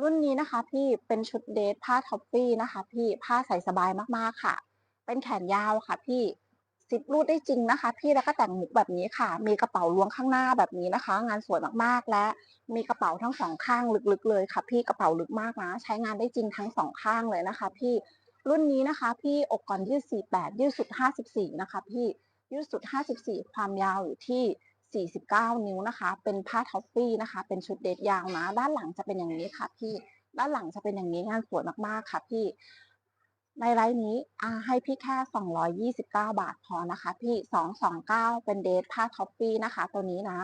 รุ่นนี้นะคะ พี่เป็นชุดเดทผ้าท็อปปี้นะคะ พี่ผ้าใส่สบายมากๆค่ะ เป็นแขนยาวค่ะ พี่ซิปรูดได้จริงนะคะ พี่แล้วก็แต่งมุกแบบนี้ค่ะ มีกระเป๋าล้วงข้างหน้าแบบนี้นะคะ งานสวยมากๆและ มีกระเป๋าทั้งสองข้างลึกๆเลยค่ะ พี่กระเป๋าลึกมากนะ ใช้งานได้จริงทั้งสองข้างเลยนะคะ พี่รุ่นนี้นะคะ พี่อกก่อนยืด48ยืดสุด54นะคะ พี่ยืดสุด54ความยาวอยู่ที่ 49 นิ้วนะคะ เป็นผ้าท็อฟฟี่นะคะ เป็นชุดเดทยาวนะ ด้านหลังจะเป็นอย่างนี้ค่ะพี่ ด้านหลังจะเป็นอย่างนี้งานสวยมากๆค่ะพี่ ในไลน์นี้อาให้พี่แค่ 229 บาทพอนะคะ พี่ 229 เป็นเดทผ้าท็อฟฟี่นะคะ ตัวนี้นะ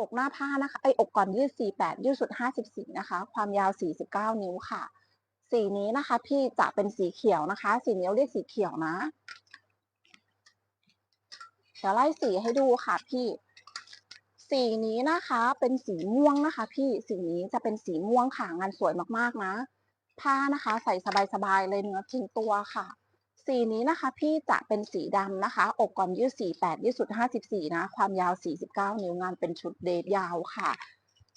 อกหน้าผ้านะคะ ไออกก่อนยืด 48 ยืดสุด 54 นะคะ ความยาว 49 นิ้วค่ะ สีนี้นะคะ พี่จะเป็นสีเขียวนะคะ สีนี้เรียกสีเขียวนะเดี๋ยวไล่สีให้ดูค่ะพี่ สีนี้นะคะ เป็นสีม่วงนะคะ พี่สีนี้จะเป็นสีม่วงค่ะงานสวยมากๆนะ ผ้านะคะ ใส่สบายๆเลยเนื้อทิ้งตัวค่ะ สีนี้นะคะ พี่จะเป็นสีดำนะคะ อกก่อนยืด48ยืดสุด54นะ ความยาว49นิ้วงานเป็นชุดเดทยาวค่ะ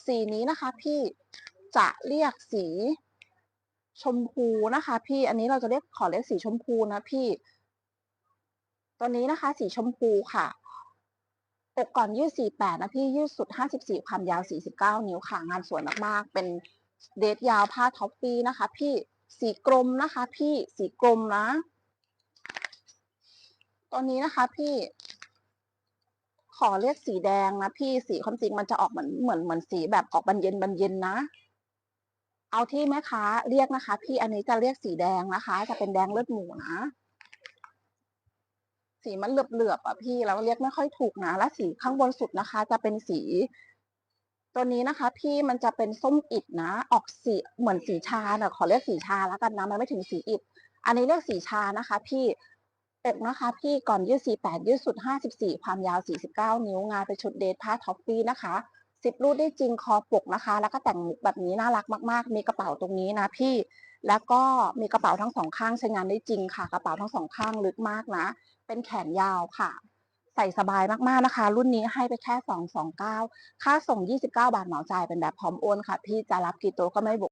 สีนี้นะคะ พี่จะเรียกสีชมพูนะคะ พี่อันนี้เราจะเรียกขอเรียกสีชมพูนะพี่ ตัวนี้นะคะ สีชมพูค่ะ อกก่อนยืด48นะพี่ยืดสุด54ความยาว49นิ้วค่ะ งานสวยมากๆ เป็นเดทยาวผ้าท็อปปี้นะคะ พี่สีกรมนะคะ พี่สีกรมนะตัวนี้นะคะพี่ ขอเรียกสีแดงนะพี่สีความจริงมันจะออกเหมือนเหมือนเหมือนสีแบบออกบันเย็นบันเย็นนะเอาที่แม่ค้าเรียกนะคะ พี่อันนี้จะเรียกสีแดงนะคะ จะเป็นแดงเลือดหมูนะ สีมันเหลือบๆอะพี่เราเรียกไม่ค่อยถูกนะและสีข้างบนสุดนะคะ จะเป็นสี ตัวนี้นะคะ พี่มันจะเป็นส้มอิฐนะ ออกสีเหมือนสีชาเน่ะขอเรียกสีชาแล้วกันนะมันไม่ถึงสีอิฐอันนี้เรียกสีชานะคะ พี่อกนะคะ พี่ก่อนยืด48ยืดสุด54ความยาว49นิ้วงานเป็นชุดเดทผ้าท็อปปี้นะคะสิบรูดได้จริงคอปกนะคะ แล้วก็แต่งมุกแบบนี้น่ารักมาก ๆ มีกระเป๋าตรงนี้นะพี่ แล้วก็มีกระเป๋าทั้งสองข้างใช้งานได้จริงค่ะ กระเป๋าทั้งสองข้างลึกมากนะ เป็นแขนยาวค่ะ ใส่สบายมากๆนะคะ รุ่นนี้ให้ไปแค่ 229 ค่าส่ง 29 บาทเหมาจ่ายเป็นแบบพร้อมโอนค่ะ พี่จะรับกี่ตัวก็ไม่บวก